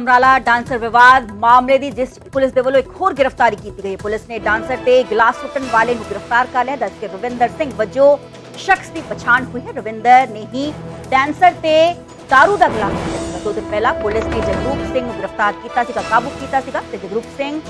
Samrala dancer ਵਿਵਾਦ ਮਾਮਲੇ ਦੀ ਜਿਸ ਪੁਲਿਸ ਦੇ ਵੱਲੋਂ ਇੱਕ ਹੋਰ ਗ੍ਰਿਫਤਾਰੀ ਕੀਤੀ ਗਈ। ਪੁਲਿਸ ਨੇ ਡਾਂਸਰ ਤੇ ਗਲਾਸ ਸੁੱਟਣ ਵਾਲੇ ਨੂੰ ਗ੍ਰਿਫਤਾਰ ਕਰ ਲਿਆ। ਦੱਸ ਕੇ ਰਵਿੰਦਰ ਸਿੰਘ ਵਜੋਂ ਸ਼ਖਸ ਦੀ ਪਛਾਣ ਹੋਈ ਹੈ। ਰਵਿੰਦਰ ਨੇ ਹੀ ਡਾਂਸਰ ਤੇ ਦਾਰੂ ਦਾ ਗਲਾਸ ਸੁੱਟਿਆ ਸੀਗਾ। ਪਹਿਲਾਂ ਪੁਲਿਸ ਨੇ ਜਗਰੂਪ ਸਿੰਘ ਨੂੰ ਗ੍ਰਿਫਤਾਰ ਕੀਤਾ ਸੀਗਾ, ਕਾਬੂ ਕੀਤਾ ਸੀਗਾ ਤੇ ਜਗਰੂਪ ਸਿੰਘ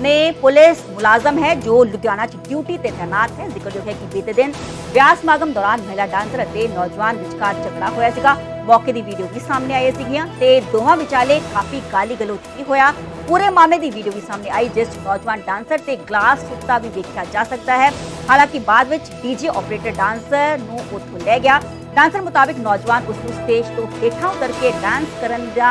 ਨੇ ਪੁਲਿਸ ਮੁਲਾਜ਼ਮ ਹੈ ਜੋ ਲੁਧਿਆਣਾ 'ਚ ਡਿਊਟੀ ਤੇ ਤੈਨਾਤ ਹੈ। ਜ਼ਿਕਰਯੋਗ ਹੈ ਕਿ ਬੀਤੇ ਦਿਨ ਵਿਆਹ ਸਮਾਗਮ ਦੌਰਾਨ ਮਹਿਲਾ ਡਾਂਸਰ ਅਤੇ ਨੌਜਵਾਨ ਵਿਚਕਾਰ ਝਗੜਾ ਹੋਇਆ ਸੀਗਾ। ਮੌਕੇ ਦੀ ਵੀਡੀਓ ਵੀ ਸਾਹਮਣੇ ਆਈ ਸੀਗੀਆਂ ਤੇ ਦੋਵਾਂ ਵਿਚਾਲੇ ਕਾਫੀ ਗਾਲੀ ਗਲੋਚ ਵੀ ਹੋਇਆ। ਪੂਰੇ ਮਾਮਲੇ ਦੀ ਵੀਡੀਓ ਵੀ ਸਾਹਮਣੇ ਆਈ, ਜਿਸ 'ਚ ਨੌਜਵਾਨ ਡਾਂਸਰ ਤੇ ਗਲਾਸ ਸੁੱਟਦਾ ਵੀ ਵੇਖਿਆ ਜਾ ਸਕਦਾ ਹੈ। ਹਾਲਾਂਕਿ ਬਾਅਦ ਵਿੱਚ ਡੀਜੇ ਆਪਰੇਟਰ ਡਾਂਸਰ ਨੂੰ ਉੱਥੋਂ ਲੈ ਗਿਆ। ਡਾਂਸਰ ਮੁਤਾਬਿਕ ਨੌਜਵਾਨ ਉਸ ਨੂੰ ਸਟੇਜ ਤੋਂ ਹੇਠਾਂ ਉਤਰ ਕੇ ਡਾਂਸ ਕਰਨ ਦਾ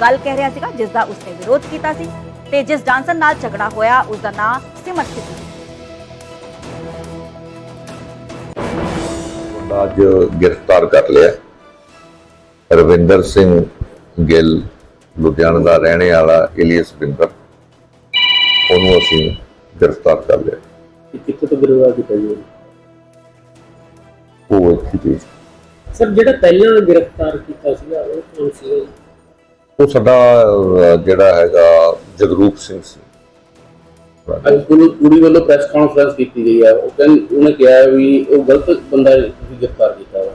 ਗੱਲ ਕਹਿ ਰਿਹਾ ਸੀਗਾ ਜਿਸ ਦਾ ਉਸਨੇ ਵਿਰੋਧ ਕੀਤਾ ਸੀ ਤੇ ਜਿਸ ਡਾਂਸਰ ਨਾਲ ਝਗੜਾ ਹੋਇਆ ਉਸ ਦਾ ਨਾਮ ਸਿਮਰ ਉਹਦਾ ਅੱਜ ਗ੍ਰਿਫਤਾਰ ਕਰ ਲਿਆ। ਰਵਿੰਦਰ ਸਿੰਘ ਗਿੱਲ ਲੁਧਿਆਣਾ ਦਾ ਰਹਿਣੇ ਵਾਲਾ ਇਲੀਅਸ ਬਿੰਦਰ ਉਹਨੂੰ ਅਸੀਂ ਗ੍ਰਿਫਤਾਰ ਕਰ ਲਿਆ। ਕਿੱਥੇ ਤੋਂ ਗ੍ਰਿਫਤਾਰ ਕੀਤਾ ਜੀ? ਉਹ ਇੱਥੇ ਸਰ ਜਿਹੜਾ ਪਹਿਲਾਂ ਗ੍ਰਿਫਤਾਰ ਕੀਤਾ ਸੀਗਾ ਉਹ ਕੌਣ ਸੀਗਾ ਜੀ? ਉਹ ਸਾਡਾ ਅਹ, ਜਿਹੜਾ ਹੈਗਾ ਜਗਰੂਪ ਸਿੰਘ ਸੀ। ਅੱਜ ਕੁੜੀ ਵੱਲੋਂ ਪ੍ਰੈਸ ਕਾਨਫਰੰਸ ਕੀਤੀ ਗਈ ਹੈ ਉਹ ਕਹਿੰਦੇ ਉਹਨੇ ਕਿਹਾ ਹੈ ਵੀ ਉਹ ਗਲਤ ਬੰਦਾ ਤੁਸੀਂ ਗ੍ਰਿਫਤਾਰ ਕੀਤਾ ਵਾ।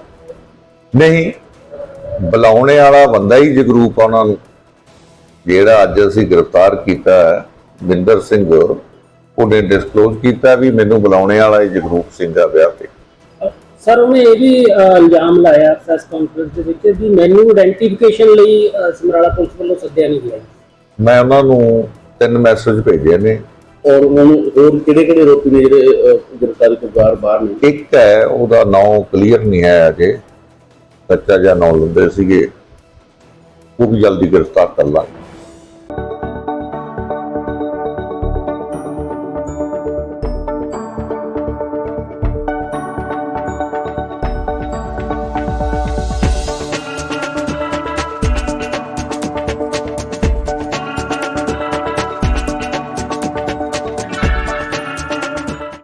ਨਹੀਂ ਬੁਲਾਉਣੇ ਵਾਲਾ ਬੰਦਾ ਹੀ ਜਗਰੂਪ ਆ ਉਹਨਾਂ ਨੂੰ। ਜਿਹੜਾ ਅੱਜ ਅਸੀਂ ਗ੍ਰਿਫਤਾਰ ਕੀਤਾ ਹੈ ਬਿੰਦਰ ਸਿੰਘ ਉਹਨੇ ਡਿਸਕਲੋਜ਼ ਕੀਤਾ ਵੀ ਮੈਨੂੰ ਬੁਲਾਉਣੇ ਵਾਲਾ ਹੀ ਜਗਰੂਪ ਸਿੰਘ ਆ ਵਿਆਹ ਤੇ। ਸਰ ਉਹਨੇ ਇਹ ਵੀ ਅਹ, ਇਲਜ਼ਾਮ ਲਾਇਆ ਪ੍ਰੈਸ ਕਾਨਫਰੰਸ ਦੇ ਵਿੱਚ ਵੀ ਮੈਨੂੰ ਆਇਡੈਂਟੀਫਿਕੇਸ਼ਨ ਲਈ ਅਹ, ਸਮਰਾਲਾ ਪੁਲਿਸ ਵੱਲੋਂ ਸੱਦਿਆ ਨਹੀਂ ਗਿਆ। ਮੈਂ ਉਹਨਾਂ ਨੂੰ ਤਿੰਨ ਮੈਸੇਜ ਭੇਜੇ ਨੇ। ਔਰ ਉਹਨਾਂ ਨੂੰ ਹੋਰ ਕਿਹੜੇ ਕਿਹੜੇ ਆਰੋਪੀ ਨੇ ਜਿਹੜੇ ਅਹ, ਗ੍ਰਿਫਤਾਰੀ ਤੋਂ ਬਾਹਰ ਬਾਹਰ ਨੇ? ਇੱਕ ਹੈ ਉਹਦਾ ਨਾਮ ਕਲੀਅਰ ਨਹੀਂ ਹੈ ਅਜੇ। ਕੱਚਾ ਜਿਹਾ ਨਾਮ ਲੈਂਦੇ ਸੀਗੇ। ਉਹ ਵੀ ਜਲਦੀ ਗ੍ਰਿਫਤਾਰ ਕਰ ਲਾਂਗੇ।